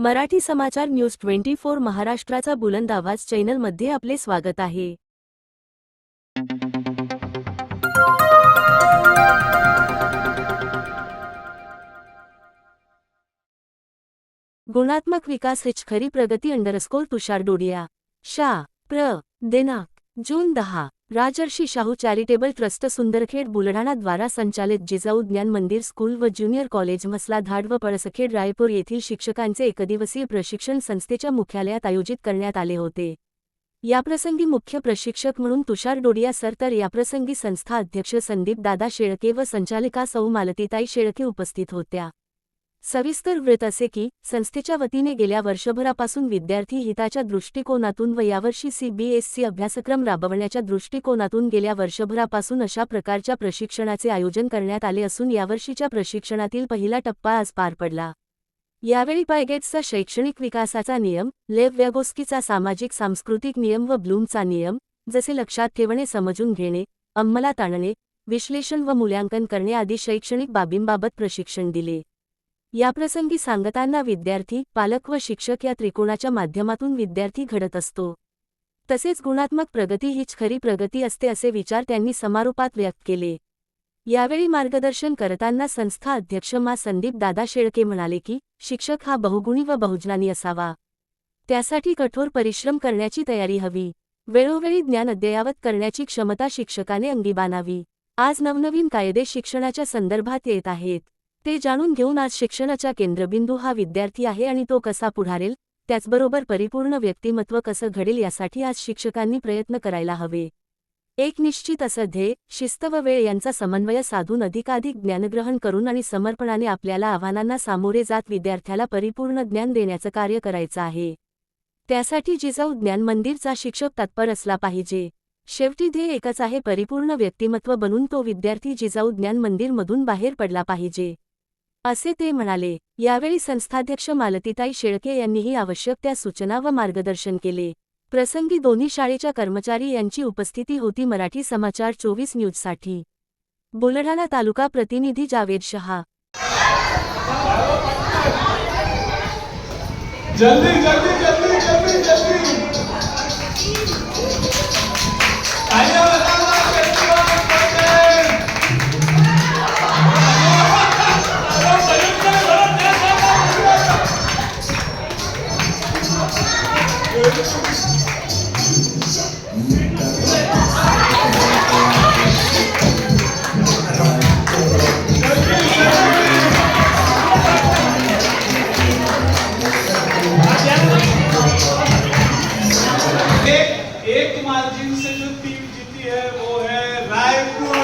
मराठी समाचार news twenty four महाराष्ट्राचा बुलंद आवाज चॅनलमध्ये आपले स्वागत आहे. गुणात्मक विकास हिच खरी प्रगती अंडरस्कोर तुषार डोडिया. शा. प्र. देनाक जून दहा. राजर्षी शाहू चॅरिटेबल ट्रस्ट सुंदरखेड बुलढाणा द्वारा संचालित जिजाऊ ज्ञान मंदिर स्कूल व ज्युनियर कॉलेज मसला धाड व पळसखेड रायपूर येथील शिक्षकांचे एकदिवसीय प्रशिक्षण संस्थेच्या मुख्यालयात आयोजित करण्यात आले होते. याप्रसंगी मुख्य प्रशिक्षक म्हणून तुषार डोडिया सर तर याप्रसंगी संस्था अध्यक्ष संदीप दादा शेळके व संचालिका सौ मालतीताई शेळके उपस्थित होत्या. सविस्तर वृत्त असे की संस्थेच्या वतीने गेल्या वर्षभरापासून विद्यार्थी हिताच्या दृष्टिकोनातून व यावर्षी सीबीएससी अभ्यासक्रम राबवण्याच्या दृष्टिकोनातून गेल्या वर्षभरापासून अशा प्रकारच्या प्रशिक्षणाचे आयोजन करण्यात आले असून यावर्षीच्या प्रशिक्षणातील पहिला टप्पा आज पार पडला. यावेळी पायगेट्सचा शैक्षणिक विकासाचा नियम लेव व्यागोस्कीचा सामाजिक सांस्कृतिक नियम व ब्लूमचा नियम जसे लक्षात ठेवणे समजून घेणे अंमलात आणणे विश्लेषण व मूल्यांकन करणे आदी शैक्षणिक बाबींबाबत प्रशिक्षण दिले. याप्रसंगी सांगताना विद्यार्थी पालक व शिक्षक या त्रिकोणाच्या माध्यमातून विद्यार्थी घडत असतो. तसेच गुणात्मक प्रगती हीच खरी प्रगती असते असे विचार त्यांनी समारोपात व्यक्त केले. यावेळी मार्गदर्शन करताना संस्था अध्यक्ष मा. संदीप दादा शेळके म्हणाले की शिक्षक हा बहुगुणी व बहुजनानी असावा. त्यासाठी कठोर परिश्रम करण्याची तयारी हवी. वेळोवेळी ज्ञान अद्ययावत करण्याची क्षमता शिक्षकाने अंगी बानावी आज नवनवीन कायदे शिक्षणाच्या संदर्भात येत आहेत. ते जाणून घेऊन आज शिक्षणाचा केंद्रबिंदू हा विद्यार्थी आहे आणि तो कसा पुढारेल त्याचबरोबर परिपूर्ण व्यक्तिमत्व कसं घडेल यासाठी आज शिक्षकांनी प्रयत्न करायला हवे. एक निश्चित असं ध्येय शिस्त व वेळ यांचा समन्वय साधून अधिकाधिक ज्ञानग्रहण करून आणि समर्पणाने आपल्याला आव्हानांना सामोरे जात विद्यार्थ्याला परिपूर्ण ज्ञान देण्याचं कार्य करायचं आहे. त्यासाठी जिजाऊ ज्ञान मंदिरचा शिक्षक तत्पर असला पाहिजे. शेवटी ध्येय एकच आहे परिपूर्ण व्यक्तिमत्व बनून तो विद्यार्थी जिजाऊ ज्ञान मंदिरमधून बाहेर पडला पाहिजे. असे ते म्हणाले यावेळी संस्थाध्यक्ष मालतीताई शेळके यांनीही आवश्यक त्या सूचना व मार्गदर्शन केले. प्रसंगी दोन्ही शाळेच्या कर्मचारी यांची उपस्थिती होती मराठी समाचार चोवीस न्यूजसाठी. बुलढाणा तालुका प्रतिनिधी जावेद शहा. जल्दी जल्दी जल्दी जल्दी जल्दी एक मार्जिन से जो टीम जीती है वो है रायपुर।